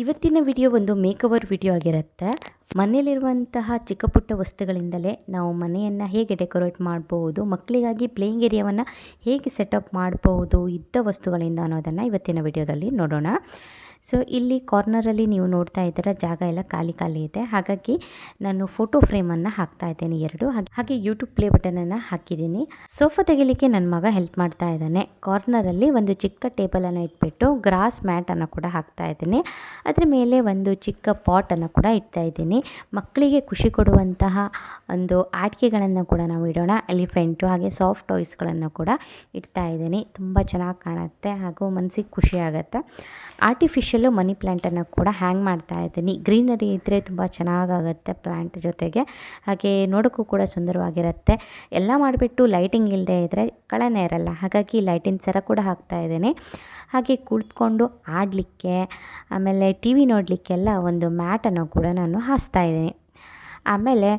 ಇವತ್ತಿನ ವಿಡಿಯೋ ಒಂದು makeover video ಆಗಿರುತ್ತೆ. ಮನೆಯಲ್ಲಿರುವಂತಹ ಚಿಕ್ಕ ಪುಟ್ಟ ವಸ್ತುಗಳಿಂದಲೇ ನಾವು ಮನೆಯನ್ನು ಹೇಗೆ ಡೆಕೋರೇಟ್ ಮಾಡ್ಬೋದು ಮಕ್ಕಳಿಗಾಗಿ ಪ್ಲೇಯಿಂಗ್ ಏರಿಯಾವನ್ನು ಹೇಗೆ ಸೆಟಪ್ ಮಾಡಬಹುದು, ಇದ್ದ ವಸ್ತುಗಳಿಂದ ಅನ್ನೋದನ್ನು ಇವತ್ತಿನ ವಿಡಿಯೋದಲ್ಲಿ ನೋಡೋಣ. ಸೊ ಇಲ್ಲಿ ಕಾರ್ನರಲ್ಲಿ ನೀವು ನೋಡ್ತಾ ಇದ್ದೀರ, ಜಾಗ ಎಲ್ಲ ಖಾಲಿ ಖಾಲಿ ಇದೆ. ಹಾಗಾಗಿ ನಾನು ಫೋಟೋ ಫ್ರೇಮನ್ನು ಹಾಕ್ತಾ ಇದ್ದೇನೆ ಎರಡು. ಹಾಗೆ ಯೂಟ್ಯೂಬ್ ಪ್ಲೇ ಬಟನನ್ನು ಹಾಕಿದ್ದೀನಿ. ಸೋಫಾ ತೆಗಿಲಿಕ್ಕೆ ನನ್ನ ಮಗ ಹೆಲ್ಪ್ ಮಾಡ್ತಾ ಇದ್ದಾನೆ. ಕಾರ್ನರಲ್ಲಿ ಒಂದು ಚಿಕ್ಕ ಟೇಬಲನ್ನು ಇಟ್ಬಿಟ್ಟು ಗ್ರಾಸ್ ಮ್ಯಾಟನ್ನು ಕೂಡ ಹಾಕ್ತಾ ಇದ್ದೀನಿ. ಅದರ ಮೇಲೆ ಒಂದು ಚಿಕ್ಕ ಪಾಟನ್ನು ಕೂಡ ಇಡ್ತಾ ಇದ್ದೀನಿ. ಮಕ್ಕಳಿಗೆ ಖುಷಿ ಕೊಡುವಂತಹ ಒಂದು ಆಟಿಕೆಗಳನ್ನು ಕೂಡ ನಾವು ಇಡೋಣ. ಎಲಿಫೆಂಟು ಹಾಗೆ ಸಾಫ್ಟ್ ಟಾಯ್ಸ್ಗಳನ್ನು ಕೂಡ ಇಡ್ತಾ ಇದ್ದೀನಿ. ತುಂಬ ಚೆನ್ನಾಗಿ ಕಾಣುತ್ತೆ ಹಾಗೂ ಮನಸ್ಸಿಗೆ ಖುಷಿ ಆಗುತ್ತೆ. ಆರ್ಟಿಫಿಷಿಯಲ್ಲು ಮನಿ ಪ್ಲ್ಯಾಂಟನ್ನು ಕೂಡ ಹ್ಯಾಂಗ್ ಮಾಡ್ತಾ ಇದ್ದೀನಿ. ಗ್ರೀನರಿ ಇದ್ದರೆ ತುಂಬ ಚೆನ್ನಾಗಾಗುತ್ತೆ ಪ್ಲ್ಯಾಂಟ್ ಜೊತೆಗೆ. ಹಾಗೆ ನೋಡೋಕ್ಕೂ ಕೂಡ ಸುಂದರವಾಗಿರುತ್ತೆ. ಎಲ್ಲ ಮಾಡಿಬಿಟ್ಟು ಲೈಟಿಂಗ್ ಇಲ್ಲದೆ ಇದ್ದರೆ ಕಳೆನೇ ಇರಲ್ಲ. ಹಾಗಾಗಿ ಲೈಟಿನ ಸರ ಕೂಡ ಹಾಕ್ತಾ ಇದ್ದೀನಿ. ಹಾಗೆ ಕುಳಿತುಕೊಂಡು ಆಡಲಿಕ್ಕೆ, ಆಮೇಲೆ ಟಿ ವಿ ನೋಡಲಿಕ್ಕೆಲ್ಲ ಒಂದು ಮ್ಯಾಟನ್ನು ಕೂಡ ನಾನು ಹಾಸ್ತಾ ಇದ್ದೀನಿ. ಆಮೇಲೆ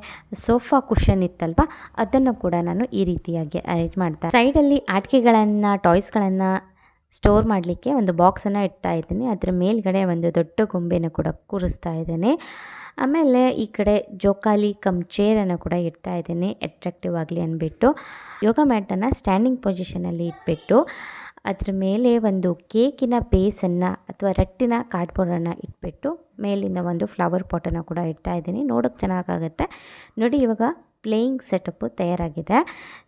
ಸೋಫಾ ಕುಷನ್ ಇತ್ತಲ್ವ, ಅದನ್ನು ಕೂಡ ನಾನು ಈ ರೀತಿಯಾಗಿ ಅರೇಂಜ್ ಮಾಡ್ತಾ ಸೈಡಲ್ಲಿ ಆಟಿಕೆಗಳನ್ನು ಟಾಯ್ಸ್ಗಳನ್ನು ಸ್ಟೋರ್ ಮಾಡಲಿಕ್ಕೆ ಒಂದು ಬಾಕ್ಸನ್ನು ಇಡ್ತಾ ಇದ್ದೀನಿ. ಅದರ ಮೇಲ್ಗಡೆ ಒಂದು ದೊಡ್ಡ ಗೊಂಬೆನ ಕೂಡ ಕೂರಿಸ್ತಾ ಇದ್ದೇನೆ. ಆಮೇಲೆ ಈ ಕಡೆ ಜೋಕಾಲಿ ಕಮ್ ಚೇರನ್ನು ಕೂಡ ಇಡ್ತಾ ಇದ್ದೀನಿ ಅಟ್ರಾಕ್ಟಿವ್ ಆಗಲಿ ಅಂದ್ಬಿಟ್ಟು ಯೋಗ ಮ್ಯಾಟನ್ನು ಸ್ಟ್ಯಾಂಡಿಂಗ್ ಪೊಸಿಷನಲ್ಲಿ ಇಟ್ಬಿಟ್ಟು, ಅದರ ಮೇಲೆ ಒಂದು ಕೇಕಿನ ಬೇಸನ್ನು ಅಥವಾ ರಟ್ಟಿನ ಕಾರ್ಡ್ಬೋರ್ಡನ್ನು ಇಟ್ಬಿಟ್ಟು, ಮೇಲಿಂದ ಒಂದು ಫ್ಲವರ್ ಪಾಟನ್ನು ಕೂಡ ಇಡ್ತಾ ಇದ್ದೀನಿ. ನೋಡೋಕ್ಕೆ ಚೆನ್ನಾಗಾಗುತ್ತೆ. ನೋಡಿ ಇವಾಗ ಪ್ಲೇಯಿಂಗ್ ಸೆಟಪ್ಪು ತಯಾರಾಗಿದೆ.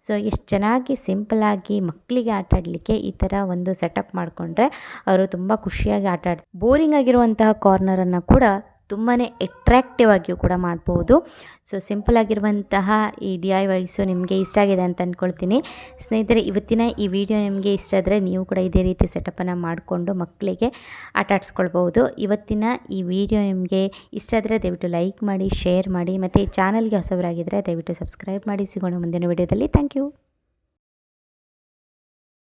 ಸೊ, ಎಷ್ಟು ಚೆನ್ನಾಗಿ ಸಿಂಪಲಾಗಿ ಮಕ್ಕಳಿಗೆ ಆಟ ಆಡಲಿಕ್ಕೆ ಈ ಥರ ಒಂದು ಸೆಟಪ್ ಮಾಡಿಕೊಂಡ್ರೆ ಅವರು ತುಂಬ ಖುಷಿಯಾಗಿ ಆಟ ಬೋರಿಂಗ್ ಆಗಿರುವಂತಹ ಕಾರ್ನರನ್ನು ಕೂಡ ತುಂಬಾ ಎಟ್ರ್ಯಾಕ್ಟಿವ್ ಆಗಿಯೂ ಕೂಡ ಮಾಡ್ಬೋದು. ಸೊ ಸಿಂಪಲ್ ಆಗಿರುವಂತಹ ಈ ಡಿ ಐ ವೈಸು ನಿಮಗೆ ಇಷ್ಟ ಆಗಿದೆ ಅಂತ ಅಂದ್ಕೊಳ್ತೀನಿ ಸ್ನೇಹಿತರೆ, ಇವತ್ತಿನ ಈ ವಿಡಿಯೋ ನಿಮಗೆ ಇಷ್ಟ ಆದರೆ ನೀವು ಕೂಡ ಇದೇ ರೀತಿ ಸೆಟಪನ್ನು ಮಾಡಿಕೊಂಡು ಮಕ್ಕಳಿಗೆ ಆಟ ಆಡಿಸ್ಕೊಳ್ಬೋದು ಇವತ್ತಿನ ಈ ವಿಡಿಯೋ ನಿಮಗೆ ಇಷ್ಟ ಆದರೆ ದಯವಿಟ್ಟು ಲೈಕ್ ಮಾಡಿ ಶೇರ್ ಮಾಡಿ ಮತ್ತು ಚಾನಲ್ಗೆ ಹೊಸಬರಾಗಿದ್ದರೆ ದಯವಿಟ್ಟು ಸಬ್ಸ್ಕ್ರೈಬ್ ಮಾಡಿ. ಸಿಗೋಣ ಮುಂದಿನ ವಿಡಿಯೋದಲ್ಲಿ ಥ್ಯಾಂಕ್ ಯು